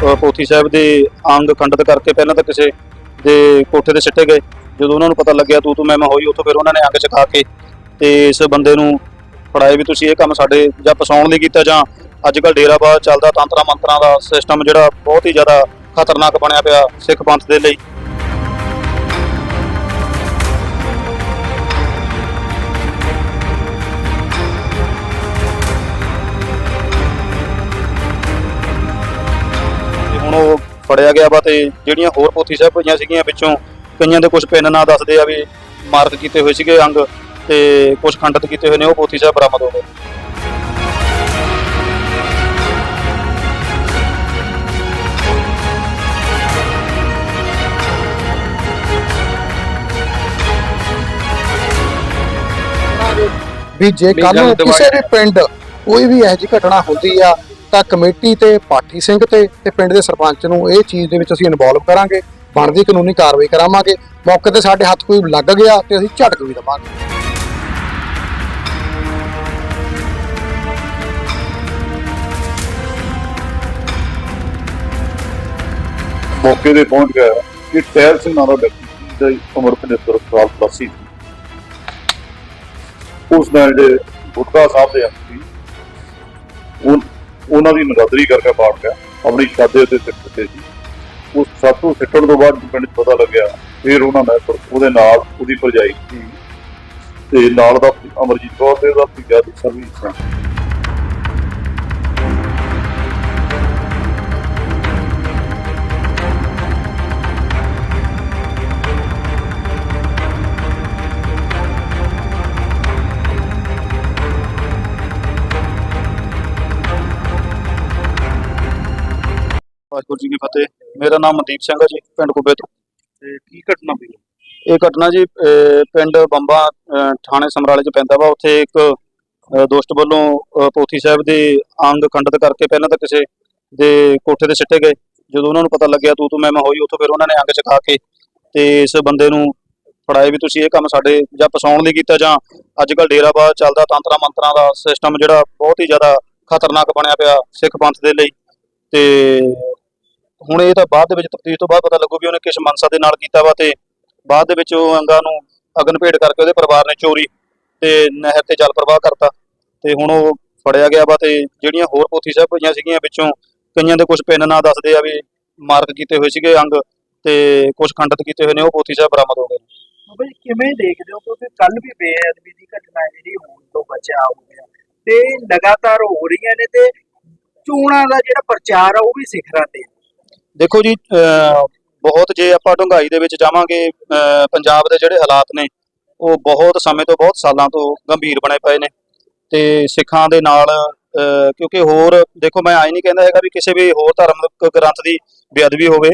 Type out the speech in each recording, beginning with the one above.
ਪੋਥੀ ਸਾਹਿਬ ਦੇ ਅੰਗ ਖੰਡਿਤ ਕਰਕੇ ਪਹਿਲਾਂ ਤਾਂ ਕਿਸੇ ਦੇ ਕੋਠੇ ਤੇ ਸਿੱਟੇ ਗਏ। ਜਦੋਂ ਉਹਨਾਂ ਨੂੰ ਪਤਾ ਲੱਗਿਆ ਤੂੰ ਤੂੰ ਮੈਂ ਮੈਂ ਹੋਈ, ਉੱਥੋਂ ਫਿਰ ਉਹਨਾਂ ਨੇ ਅੰਗ ਚਕਾ ਕੇ ਤੇ ਇਸ ਬੰਦੇ ਨੂੰ ਫੜਾਏ ਵੀ ਤੁਸੀਂ ਇਹ ਕੰਮ ਸਾਡੇ ਜਾਂ ਪਸਾਉਣ ਲਈ ਕੀਤਾ ਜਾਂ ਅੱਜ ਕੱਲ ਡੇਰਾਬਾਦ ਚੱਲਦਾ ਤੰਤਰਾ ਮੰਤਰਾਂ ਦਾ ਸਿਸਟਮ ਜਿਹੜਾ ਬਹੁਤ ਹੀ ਜ਼ਿਆਦਾ ਖਤਰਨਾਕ ਬਣਿਆ ਪਿਆ ਸਿੱਖ ਪੰਥ ਦੇ ਲਈ। ਫੜਿਆ ਗਿਆ ਵਾ ਤੇ ਜਿਹੜੀਆਂ ਹੋਰ ਪੋਥੀ ਸਾਹਿਬ ਪਈਆਂ ਸੀਗੀਆਂ ਵਿੱਚੋਂ ਕਈਆਂ ਦੇ ਕੁਝ ਪਿੰਨ ਨਾਂ ਦੱਸਦੇ ਆ ਵੀ ਮਾਰਕ ਕੀਤੇ ਹੋਏ ਸੀਗੇ ਅੰਗ ਤੇ ਕੁਝ ਖੰਡਿਤ ਕੀਤੇ ਹੋਏ ਨੇ ਉਹ ਪੋਥੀ ਸਾਹਿਬ ਬਰਾਮਦ ਹੋ ਗਏ। ਵੀ ਜੇ ਕੱਲ ਨੂੰ ਕਿਸੇ ਵੀ ਪਿੰਡ ਕੋਈ ਵੀ ਇਹੋ ਜਿਹੀ ਘਟਨਾ ਹੁੰਦੀ ਆ ਤਾਂ ਕਮੇਟੀ ਤੇ ਪਾਠੀ ਸਿੰਘ ਤੇ ਤੇ ਪਿੰਡ ਦੇ ਸਰਪੰਚ ਨੂੰ ਇਹ ਚੀਜ਼ ਦੇ ਵਿੱਚ ਅਸੀਂ ਇਨਵੋਲਵ ਕਰਾਂਗੇ, ਬਣਦੀ ਕਾਨੂੰਨੀ ਕਾਰਵਾਈ ਕਰਾਵਾਂਗੇ। ਮੌਕੇ ਤੇ ਸਾਡੇ ਹੱਥ ਕੋਈ ਲੱਗ ਗਿਆ ਤੇ ਅਸੀਂ ਝਟਕ ਵੀ ਦੇਵਾਂਗੇ। ਮੌਕੇ ਤੇ ਪਹੁੰਚ ਗਿਆ ਕਿ ਟਹਿਲ ਸਿੰਘ ਨਾਮ ਦਾ ਵਿਅਕਤੀ ਦੀ ਉਮਰ 75 ਸਾਲ ਪਲੱਸ ਸੀ। ਉਸ ਨਾਲ ਜਿਹੜੇ ਗੁਟਕਾ ਸਾਹਿਬ ਦੇ ਅੰਗ ਉਹ ਉਹਨਾਂ ਦੀ ਨਗਾਦਰੀ ਕਰਕੇ ਪਾੜ ਗਿਆ ਆਪਣੀ ਛਾਦੇ ਤੇ ਸਿੱਟ ਸੀ ਉਸ ਸਾਤੋਂ ਸਿੱਟਣ ਤੋਂ ਬਾਅਦ ਪਿੰਡ ਪਤਾ ਲੱਗਿਆ, ਫਿਰ ਉਹਨਾਂ ਨੇ ਉਹਦੇ ਨਾਲ ਉਹਦੀ ਭਰਜਾਈ ਸੀ। ਤੇ ਨਾਲ ਦਾ ਅਮਰਜੀਤ ਕੌਰ ਤੇ ਉਹਦਾ ਭਤੀਜਾ ਦੀ ਸਰਵਿਸ ਸੀ ਵਾਹਿਗੁਰੂ ਜੀ ਕੀ ਫਤਿਹ। ਮੇਰਾ ਨਾਮ ਮਨਦੀਪ ਸਿੰਘ ਹੈ ਜੀ ਪਿੰਡ ਕੁੱਬੇ ਤੋਂ। ਤੇ ਕੀ ਘਟਨਾ ਹੋਈ? ਇਹ ਘਟਨਾ ਜੀ ਪਿੰਡ ਬੰਬਾ ਥਾਣੇ ਸਮਰਾਲੇ ਚ ਪੈਂਦਾ ਵਾ। ਉੱਥੇ ਇੱਕ ਦੋਸਤ ਵੱਲੋਂ ਪੋਥੀ ਸਾਹਿਬ ਦੇ ਅੰਗ ਖੰਡਿਤ ਕਰਕੇ ਪਹਿਲਾਂ ਤਾਂ ਕਿਸੇ ਦੇ ਕੋਠੇ ਤੇ ਸਿੱਟੇ ਗਏ। ਜਦੋਂ ਉਹਨਾਂ ਨੂੰ ਪਤਾ ਲੱਗਿਆ ਤੂੰ ਤੂੰ ਮੈਂ ਮੈਂ ਹੋਈ ਉੱਥੋਂ ਫਿਰ ਉਹਨਾਂ ਨੇ ਅੰਗ ਚਕਾ ਕੇ ਤੇ ਇਸ ਬੰਦੇ ਨੂੰ ਫੜਾਏ ਵੀ ਤੁਸੀਂ ਇਹ ਕੰਮ ਸਾਡੇ ਜਾਂ ਫਸਾਉਣ ਲਈ ਕੀਤਾ ਜਾਂ ਅੱਜ ਕੱਲ ਡੇਰਾਬਾਦ ਚੱਲਦਾ ਤੰਤਰਾ ਮੰਤਰਾਂ ਦਾ ਸਿਸਟਮ ਜਿਹੜਾ ਬਹੁਤ ਹੀ ਜ਼ਿਆਦਾ ਖਤਰਨਾਕ ਬਣਿਆ ਪਿਆ ਸਿੱਖ ਪੰਥ ਦੇ ਲਈ। ਤੇ ਹੁਣ ਇਹ ਤਾਂ ਬਾਅਦ ਦੇ ਵਿੱਚ ਤਫਤੀਸ਼ ਤੋਂ ਬਾਅਦ ਪਤਾ ਲੱਗੂ ਵੀ ਉਹਨੇ ਕਿਸ ਮਨਸਾ ਦੇ ਨਾਲ ਕੀਤਾ ਵਾ ਤੇ ਬਾਅਦ ਦੇ ਵਿੱਚ ਉਹ ਅੰਗਾਂ ਨੂੰ ਅਗਨ ਭੇਟ ਕਰਕੇ ਉਹਦੇ ਪਰਿਵਾਰ ਨੇ ਚੋਰੀ ਤੇ ਨਹਿਰ ਤੇ ਜਲ ਪ੍ਰਵਾਹ ਕਰਤਾ ਤੇ ਹੁਣ ਉਹ ਫੜਿਆ ਗਿਆ ਵਾ ਤੇ ਜਿਹੜੀਆਂ ਹੋਰ ਪੋਥੀ ਸਾਹਿਬ ਪਈਆਂ ਸੀਗੀਆਂ ਵਿੱਚੋਂ ਕਈਆਂ ਦੇ ਕੁਝ ਪਿੰਨ ਨਾਂ ਦੱਸਦੇ ਆ ਵੀ ਮਾਰਕ ਕੀਤੇ ਹੋਏ ਸੀਗੇ ਅੰਗ ਤੇ ਕੁਝ ਖੰਡਿਤ ਕੀਤੇ ਹੋਏ ਨੇ, ਉਹ ਪੋਥੀ ਸਾਹਿਬ ਬਰਾਮਦ ਹੋ ਗਏ ਬਾਬਾ ਜੀ, ਕਿਵੇਂ ਦੇਖਦੇ ਹੋ? ਕਿਉਂਕਿ ਕੱਲ ਵੀ ਬੇਅਦਬੀ ਦੀ ਘਟਨਾ ਜਿਹੜੀ ਹੋਣ ਤੋਂ ਬਚਿਆ ਹੋ ਗਿਆ। ਤੇ ਲਗਾਤਾਰ ਹੋ ਰਹੀਆਂ ਨੇ ਤੇ ਚੋਣਾਂ ਦਾ ਜਿਹੜਾ ਪ੍ਰਚਾਰ ਆ, ਉਹ ਵੀ ਸਿਖਰਾਂ ਤੇ ਦੇਖੋ ਜੀ, ਅਹ, ਬਹੁਤ ਜੇ ਆਪਾਂ ਡੂੰਘਾਈ ਦੇ ਵਿੱਚ ਜਾਵਾਂਗੇ, ਅਹ, ਪੰਜਾਬ ਦੇ ਜਿਹੜੇ ਹਾਲਾਤ ਨੇ, ਉਹ ਬਹੁਤ ਸਮੇਂ ਤੋਂ ਬਹੁਤ ਸਾਲਾਂ ਤੋਂ ਗੰਭੀਰ ਬਣੇ ਪਏ ਨੇ ਤੇ ਸਿੱਖਾਂ ਦੇ ਨਾਲ ਕਿਉਂਕਿ ਹੋਰ, ਦੇਖੋ ਮੈਂ ਆਈ ਨਹੀਂ ਕਹਿੰਦਾ ਹੈਗਾ ਵੀ ਕਿਸੇ ਵੀ ਹੋਰ ਧਾਰਮਿਕ ਗ੍ਰੰਥ ਦੀ ਬੇਅਦਬੀ ਹੋਵੇ,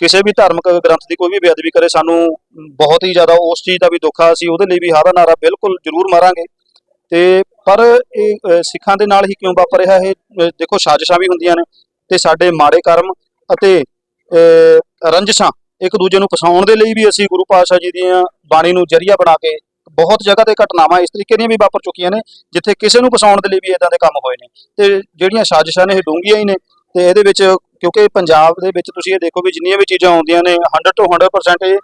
ਕਿਸੇ ਵੀ ਧਾਰਮਿਕ ਗ੍ਰੰਥ ਦੀ ਕੋਈ ਵੀ ਬੇਅਦਬੀ ਕਰੇ, ਸਾਨੂੰ ਬਹੁਤ ਹੀ ਜ਼ਿਆਦਾ ਉਸ ਚੀਜ਼ ਦਾ ਵੀ ਦੁੱਖ ਆ, ਅਸੀਂ ਉਹਦੇ ਲਈ ਵੀ ਹਾਰਾ ਨਾਰਾ ਬਿਲਕੁਲ ਜ਼ਰੂਰ ਮਾਰਾਂਗੇ। ਤੇ ਪਰ ਇਹ ਸਿੱਖਾਂ ਦੇ ਨਾਲ ਹੀ ਕਿਉਂ ਵਾਪਰ ਰਿਹਾ ਇਹ ਦੇਖੋ ਸਾਜ਼ਿਸ਼ਾਂ ਵੀ ਹੁੰਦੀਆਂ ਨੇ ਤੇ ਸਾਡੇ ਮਾੜੇ ਕਰਮ ਅਤੇ ਰੰਜਸ਼ਾਂ ਇੱਕ ਦੂਜੇ ਨੂੰ ਫਸਾਉਣ ਦੇ ਲਈ ਵੀ ਅਸੀਂ ਗੁਰੂ ਪਾਤਸ਼ਾਹ ਜੀ ਦੀਆਂ ਬਾਣੀ ਨੂੰ ਜਰੀਆ ਬਣਾ ਕੇ ਬਹੁਤ ਜਗ੍ਹਾ ਤੇ ਘਟਨਾਵਾਂ ਇਸ ਤਰੀਕੇ ਦੀਆਂ ਵੀ ਵਾਪਰ ਚੁੱਕੀਆਂ ਨੇ, ਜਿੱਥੇ ਕਿਸੇ ਨੂੰ ਫਸਾਉਣ ਦੇ ਲਈ ਵੀ ਇਦਾਂ ਦੇ ਕੰਮ ਹੋਏ ਨੇ। ਤੇ ਜਿਹੜੀਆਂ ਸਾਜ਼ਿਸ਼ਾਂ ਨੇ, ਇਹ ਡੂੰਘੀਆਂ ਹੀ ਨੇ ਤੇ ਇਹਦੇ ਵਿੱਚ ਕਿਉਂਕਿ ਪੰਜਾਬ ਦੇ ਵਿੱਚ ਤੁਸੀਂ ਇਹ ਦੇਖੋ ਵੀ ਜਿੰਨੀਆਂ ਵੀ ਚੀਜ਼ਾਂ ਆਉਂਦੀਆਂ ਨੇ 100 ਤੋਂ 100% ਇਹ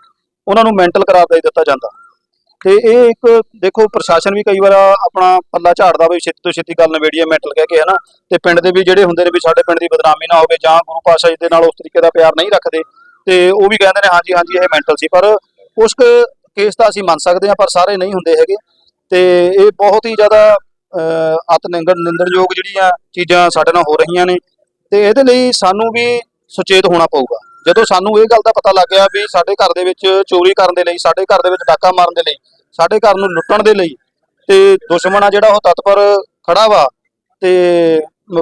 ਉਹਨਾਂ ਨੂੰ ਮੈਂਟਲ ਕਰਾਰ ਦੇ ਦਿੱਤਾ ਜਾਂਦਾ। ਤੇ ਇਹ ਇੱਕ ਦੇਖੋ ਪ੍ਰਸ਼ਾਸਨ ਵੀ ਕਈ ਵਾਰ ਆਪਣਾ ਪੱਲਾ ਝਾੜਦਾ ਵੀ ਛੇਤੀ ਤੋਂ ਛੇਤੀ ਗੱਲ ਨਵੇੜੀਏ ਮੈਂਟਲ ਕਹਿ ਕੇ ਹਨਾ। ਤੇ ਪਿੰਡ ਦੇ ਵੀ ਜਿਹੜੇ ਹੁੰਦੇ ਨੇ ਵੀ ਸਾਡੇ ਪਿੰਡ ਦੀ ਬਦਨਾਮੀ ਨਾ ਹੋਵੇ ਜਾਂ ਗੁਰੂ ਪਾਤਸ਼ਾਹ ਜੀ ਦੇ ਨਾਲ ਉਸ ਤਰੀਕੇ ਦਾ ਪਿਆਰ ਨਹੀਂ ਰੱਖਦੇ ਤੇ ਉਹ ਵੀ ਕਹਿੰਦੇ ਨੇ ਹਾਂਜੀ ਹਾਂਜੀ ਇਹ ਮੈਂਟਲ ਸੀ। ਪਰ ਉਸ ਕੇਸ ਤਾਂ ਅਸੀਂ ਮੰਨ ਸਕਦੇ ਹਾਂ ਪਰ ਸਾਰੇ ਨਹੀਂ ਹੁੰਦੇ ਹੈਗੇ। ਤੇ ਇਹ ਬਹੁਤ ਹੀ ਜ਼ਿਆਦਾ ਅਹ, ਅਤ ਨਿੰਦਣ ਨਿੰਦਣਯੋਗ ਜਿਹੜੀਆਂ ਚੀਜ਼ਾਂ ਸਾਡੇ ਨਾਲ ਹੋ ਰਹੀਆਂ ਨੇ। ਤੇ ਇਹਦੇ ਲਈ ਸਾਨੂੰ ਵੀ ਸੁਚੇਤ ਹੋਣਾ ਪਊਗਾ। ਜਦੋਂ ਸਾਨੂੰ ਇਹ ਗੱਲ ਦਾ ਪਤਾ ਲੱਗ ਗਿਆ ਵੀ ਸਾਡੇ ਘਰ ਦੇ ਵਿੱਚ ਚੋਰੀ ਕਰਨ ਦੇ ਲਈ ਸਾਡੇ ਘਰ ਦੇ ਵਿੱਚ ਡਾਕਾ ਮਾਰਨ ਦੇ ਲਈ ਸਾਡੇ ਘਰ ਨੂੰ ਲੁੱਟਣ ਦੇ ਲਈ ਤੇ ਦੁਸ਼ਮਣ ਆ ਜਿਹੜਾ ਉਹ ਤਤਪਰ ਖੜਾ ਵਾ ਤੇ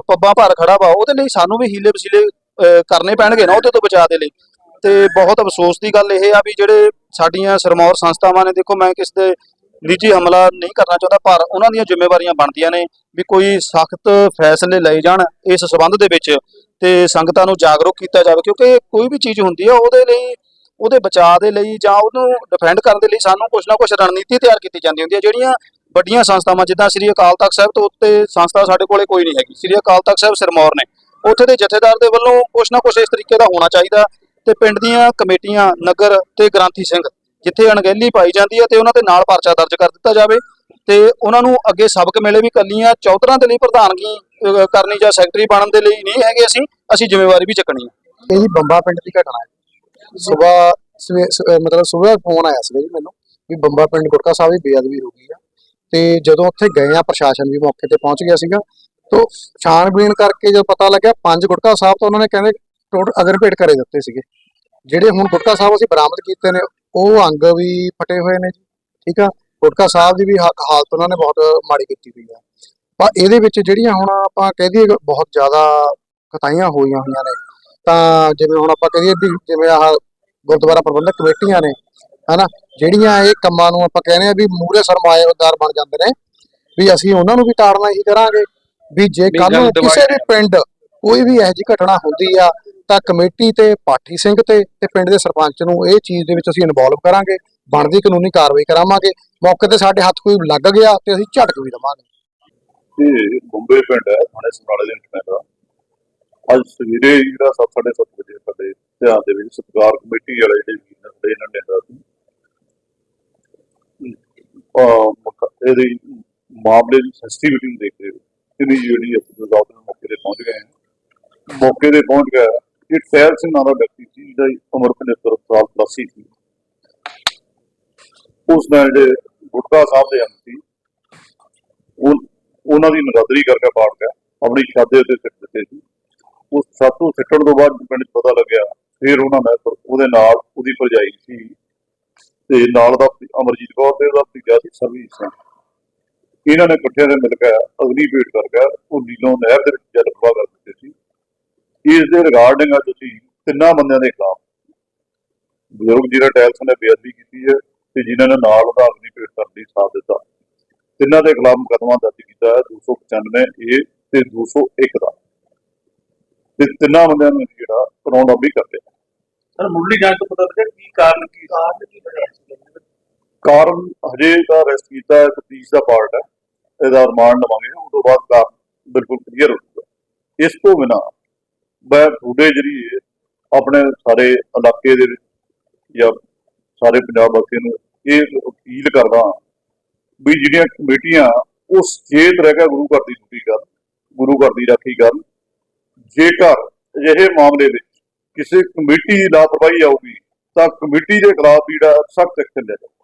ਪੱਬਾਂ ਭਾਰ ਖੜਾ ਵਾ, ਉਹਦੇ ਲਈ ਸਾਨੂੰ ਵੀ ਹੀਲੇ ਵਸੀਲੇ ਕਰਨੇ ਪੈਣਗੇ ਨਾ ਉਹਦੇ ਤੋਂ ਬਚਾਅ ਦੇ ਲਈ। ਤੇ ਬਹੁਤ ਅਫਸੋਸ ਦੀ ਗੱਲ ਇਹ ਆ ਵੀ ਜਿਹੜੇ ਸਾਡੀਆਂ ਸਰਮੌਰ ਸੰਸਥਾਵਾਂ ਨੇ, ਦੇਖੋ ਮੈਂ ਕਿਸ ਦੇ ਨਿੱਜੀ ਹਮਲਾ ਨਹੀਂ ਕਰਨਾ ਚਾਹੁੰਦਾ, ਪਰ ਉਹਨਾਂ ਦੀਆਂ ਜ਼ਿੰਮੇਵਾਰੀਆਂ ਬਣਦੀਆਂ ਨੇ ਵੀ ਕੋਈ ਸਖਤ ਫੈਸਲੇ ਲਏ ਜਾਣ ਇਸ ਸਬੰਧ ਦੇ ਵਿੱਚ ਤੇ ਸੰਗਤਾਂ ਨੂੰ ਜਾਗਰੂਕ ਕੀਤਾ ਜਾਵੇ, ਕਿਉਂਕਿ ਕੋਈ ਵੀ ਚੀਜ਼ ਹੁੰਦੀ ਆ, ਉਹਦੇ ਲਈ ਉਹਦੇ ਬਚਾਅ ਦੇ ਲਈ ਜਾਂ ਉਹਨੂੰ ਡਿਫੈਂਡ ਕਰਨ ਦੇ ਲਈ ਸਾਨੂੰ ਕੁਝ ਨਾ ਕੁਝ ਰਣਨੀਤੀ ਤਿਆਰ ਕੀਤੀ ਜਾਂਦੀ ਹੁੰਦੀ ਹੈ। ਜਿਹੜੀਆਂ ਵੱਡੀਆਂ ਸੰਸਥਾਵਾਂ, ਜਿੱਦਾਂ ਸ੍ਰੀ ਅਕਾਲ ਤਖਤ ਸਾਹਿਬ ਤੋਂ ਉੱਤੇ ਸੰਸਥਾ ਸਾਡੇ ਕੋਲੇ ਕੋਈ ਨਹੀਂ ਹੈਗੀ। ਸ੍ਰੀ ਅਕਾਲ ਤਖਤ ਸਾਹਿਬ ਸਿਰਮੌਰ ਨੇ। ਉੱਥੇ ਦੇ ਜਥੇਦਾਰ ਦੇ ਵੱਲੋਂ ਕੁਛ ਨਾ ਕੁਛ ਇਸ ਤਰੀਕੇ ਦਾ ਹੋਣਾ ਚਾਹੀਦਾ ਤੇ ਪਿੰਡ ਦੀਆਂ ਕਮੇਟੀਆਂ, ਨਗਰ ਤੇ ਗ੍ਰਾਂਥੀ ਸਿੰਘ, ਜਿੱਥੇ ਅਣਗਹਿਲੀ ਪਾਈ ਜਾਂਦੀ ਹੈ ਤੇ ਉਹਨਾਂ ਦੇ ਨਾਲ ਪਰਚਾ ਦਰਜ ਕਰ ਦਿੱਤਾ ਜਾਵੇ ਤੇ ਉਹਨਾਂ ਨੂੰ ਅੱਗੇ ਸਬਕ ਮਿਲੇ ਵੀ ਕੱਲੀਆਂ ਚੌਧਰਾਂ ਦੇ ਲਈ ਪ੍ਰਧਾਨਗੀ ਕਰਨੀ ਜਾਂ ਸੈਕਟਰੀ ਬਣਨ ਦੇ ਲਈ ਨਹੀਂ ਹੈਗੇ ਅਸੀਂ ਅਸੀਂ ਜ਼ਿੰਮੇਵਾਰੀ ਵੀ ਚੱਕਣੀ ਹੈ। ਇਹ ਬੰਬਾ ਪਿੰਡ ਦੀ ਘਟਨਾ ਹੈ। ਸਵੇਰ ਮਤਲਬ ਸਵੇਰ ਫੋਨ ਆਇਆ ਸੀ ਜੀ ਮੈਨੂੰ ਵੀ ਬੰਬਾ ਪਿੰਡ ਗੁਰਕਾ ਸਾਹਿਬ ਦੀ ਬੇਅਦਬੀ ਹੋ ਗਈ ਆ। ਤੇ ਜਦੋਂ ਉੱਥੇ ਗਏ ਆ ਪ੍ਰਸ਼ਾਸਨ ਵੀ ਮੌਕੇ ਤੇ ਪਹੁੰਚ ਗਿਆ ਸੀਗਾ। ਤੋਂ ਛਾਣਬੀਣ ਕਰਕੇ ਜਦ ਪਤਾ ਲੱਗਿਆ ਪੰਜ ਗੁਟਕਾ ਸਾਹਿਬ ਤਾਂ ਉਹਨਾਂ ਨੇ ਕਹਿੰਦੇ ਟੋਟ ਅਗਰ ਭੇਟ ਕਰੇ ਦਿੱਤੇ ਸੀਗੇ। ਜਿਹੜੇ ਹੁਣ ਗੁਟਕਾ ਸਾਹਿਬ ਅਸੀਂ ਬਰਾਮਦ ਕੀਤੇ ਨੇ, ਉਹ ਅੰਗ ਵੀ ਫਟੇ ਹੋਏ ਨੇ ਜੀ, ਠੀਕ ਆ? ਗੁਟਕਾ ਸਾਹਿਬ ਦੀ ਵੀ ਹਾਲਤ ਉਹਨਾਂ ਨੇ ਬਹੁਤ ਮਾੜੀ ਕੀਤੀ ਹੋਈ ਆ। ਪਰ ਇਹਦੇ ਵਿੱਚ ਜਿਹੜੀਆਂ ਹੁਣ ਆਪਾਂ ਕਹਿ ਦਈਏ ਬਹੁਤ ਜ਼ਿਆਦਾ ਕਤਾਈਆਂ ਹੋਈਆਂ ਹੋਈਆਂ ਨੇ ਤਾਂ ਜਿਵੇਂ ਹੁਣ ਆਪਾਂ ਕਹੀਏ ਵੀ ਜਿਵੇਂ ਆਹ ਗੁਰਦੁਆਰਾ ਪ੍ਰਬੰਧਕ ਕਮੇਟੀਆਂ ਨੇ ਹਨਾ ਜਿਹੜੀਆਂ ਇਹ ਕੰਮਾਂ ਨੂੰ ਆਪਾਂ ਕਹਿੰਦੇ ਆ ਵੀ ਮੂਰੇ ਸਰਮਾਏਦਾਰ ਬਣ ਜਾਂਦੇ ਨੇ ਵੀ ਅਸੀਂ ਉਹਨਾਂ ਨੂੰ ਵੀ ਤਾੜਨਾ ਹੀ ਕਰਾਂਗੇ ਵੀ ਜੇ ਕੱਲ ਨੂੰ ਕਿਸੇ ਵੀ ਪਿੰਡ ਕੋਈ ਵੀ ਇਹੋ ਜਿਹੀ ਘਟਨਾ ਹੁੰਦੀ ਆ ਤਾਂ ਕਮੇਟੀ ਤੇ ਪਾਠੀ ਸਿੰਘ ਤੇ ਤੇ ਪਿੰਡ ਦੇ ਸਰਪੰਚ ਨੂੰ ਇਹ ਚੀਜ਼ ਦੇ ਵਿੱਚ ਅਸੀਂ ਇਨਵੋਲਵ ਕਰਾਂਗੇ ਬਣਦੀ ਕਾਨੂੰਨੀ ਕਾਰਵਾਈ ਕਰਾਵਾਂਗੇ ਮੌਕੇ ਤੇ ਸਾਡੇ ਹੱਥ ਕੋਈ ਲੱਗ ਗਿਆ ਤੇ ਅਸੀਂ ਝਟਕ ਵੀ ਦੇਵਾਂਗੇ। ਇਹ ਬੰਬੇ ਪਿੰਡ ਹੈ ਥਾਣੇ ਸਮਰਾਲੇ ਦੇ ਪਿੰਡ ਦਾ ਅੱਜ ਸਵੇਰੇ ਜਿਹੜਾ ਸੱਤ ਸਾਢੇ ਸੱਤ ਵਜੇ ਸਾਡੇ ਧਿਆਨ ਦੇ ਵਿੱਚ ਸਤਿਕਾਰ ਕਮੇਟੀ ਵਾਲੇ ਜਿਹੜੇ ਵੀਰ ਨੇ ਇਹਨਾਂ ਨੇ ਦਾ ਸੀ ਅਹ ਮਾਮਲੇ ਦੀ ਸੈਂਸਿਟੀਵਿਟੀ ਨੂੰ ਦੇਖਦੇ ਹੋਏ ਕਿੰਨੀ ਜਿਹੜੀ ਅਦਾਲਤ ਦੇ ਮੌਕੇ ਤੇ ਪਹੁੰਚ ਗਏ ਮੌਕੇ ਤੇ ਪਹੁੰਚ ਗਿਆ। ਇਹ ਟੈਲ ਸਿੰਘ ਨਾਂ ਦਾ ਵਿਅਕਤੀ ਸੀ, ਜਿਹਦਾ ਉਮਰ 75 ਸਾਲ ਪਲੱਸ ਸੀ। ਉਸ ਨਾਲ ਜਿਹੜੇ ਗੁਟਕਾ ਸਾਹਿਬ ਦੇ ਅੰਗ ਸੀ ਉਹਨਾਂ ਦੀ ਨਗਾਦਰੀ ਕਰਕੇ ਪਾੜ ਗਿਆ। ਆਪਣੀ ਛਾਦੇ ਉੱਤੇ ਸਿੱਟ ਦਿੱਤੇ ਸੀ। ਉਸ ਛੱਤ ਤੋਂ ਸਿੱਟਣ ਤੋਂ ਬਾਅਦ ਪਿੰਡ 'ਚ ਪਤਾ ਲੱਗਿਆ, ਫਿਰ ਉਹਨਾਂ ਨੇ ਫਿਰ ਉਹਦੇ ਨਾਲ ਉਹਦੀ ਭਰਜਾਈ ਸੀ। ਤੇ ਨਾਲ ਦਾ ਅਮਰਜੀਤ ਕੌਰ ਤੇ ਉਹਦਾ ਭਤੀਜਾ ਸੀ ਸਰਵੀਰ ਸਿੰਘ। ਇਹਨਾਂ ਨੇ ਇਕੱਠਿਆਂ ਨੇ ਮਿਲ ਕੇ ਅਗਨੀ ਭੇਟ ਕਰਕੇ ਉਹ ਨੀਲੋਂ ਨਹਿਰ ਦੇ ਵਿੱਚ ਜਲ ਪ੍ਰਵਾਹ ਕਰ ਦਿੱਤੇ ਸੀ। ਇਸ ਦੇ ਰਿਗਾਰਡਿੰਗ ਅੱਜ ਅਸੀਂ ਤਿੰਨਾਂ ਬੰਦਿਆਂ ਦੇ ਖਿਲਾਫ ਬਜ਼ੁਰਗ ਜਿਹੜਾ ਟੈਲਸ ਨੇ ਬੇਅਦਬੀ ਕੀਤੀ ਹੈ ਤੇ ਜਿਨ੍ਹਾਂ ਨੇ ਨਾਲ ਉਹਦਾ ਅਗਨੀ ਭੇਟ ਕਰਨ ਦੀ ਸਾਥ ਦਿੱਤਾ। ਤਿੰਨਾਂ ਦੇ ਖਿਲਾਫ ਮੁਕੱਦਮਾ ਦਰਜ ਕੀਤਾ ਹੈ 295 ਏ ਤੇ 201 ਦਾ। ਤੇ ਤਿੰਨਾਂ ਬੰਦਿਆਂ ਨੂੰ ਜਿਹੜਾ ਕਰਾਉਣ ਵੀ ਕਰਦੇ ਆ। ਸਰ ਮੁੱਢਲੀ ਜਾਂਚ ਤੋਂ ਪਤਾ ਲੱਗਾ ਕੀ ਕਾਰਨ ਕੀ ਕਾਰਨ ਕੀ ਬਣਿਆ ਸੀ? ਕਾਰਨ ਹਜੇ ਤਾਂ ਅਰੈਸਟ ਕੀਤਾ ਹੈ ਤਫਤੀਸ਼ ਦਾ ਪਾਰਟ ਹੈ। ਇਹਦਾ ਰਿਮਾਂਡ ਲਵਾਂਗੇ ਉਸ ਤੋਂ ਬਾਅਦ ਕਾਰਨ ਬਿਲਕੁਲ ਕਲੀਅਰ ਹੋ ਜਾਊਗਾ। ਇਸ ਤੋਂ ਬਿਨਾ ਮੈਂ ਤੁਹਾਡੇ ਜਰੀਏ ਆਪਣੇ ਸਾਰੇ ਇਲਾਕੇ ਦੇ ਵਿੱਚ ਜਾਂ ਸਾਰੇ ਪੰਜਾਬ ਵਾਸੀਆਂ ਨੂੰ ਇਹ ਅਪੀਲ ਕਰਦਾ ਵੀ ਜਿਹੜੀਆਂ ਕਮੇਟੀਆਂ ਉਹ ਸਚੇਤ ਰਹਿ ਕੇ ਗੁਰੂ ਘਰ ਦੀ ਡਿਊਟੀ ਕਰਨ ਗੁਰੂ ਘਰ ਦੀ ਰਾਖੀ ਕਰਨ। ਜੇਕਰ ਅਜਿਹੇ ਮਾਮਲੇ ਵਿੱਚ ਕਿਸੇ ਕਮੇਟੀ ਦੀ ਲਾਪਰਵਾਹੀ ਆਊਗੀ, ਤਾਂ ਕਮੇਟੀ ਦੇ ਖਿਲਾਫ ਜਿਹੜਾ ਸਖਤ ਐਕਸ਼ਨ ਲਿਆ ਜਾਊਗਾ।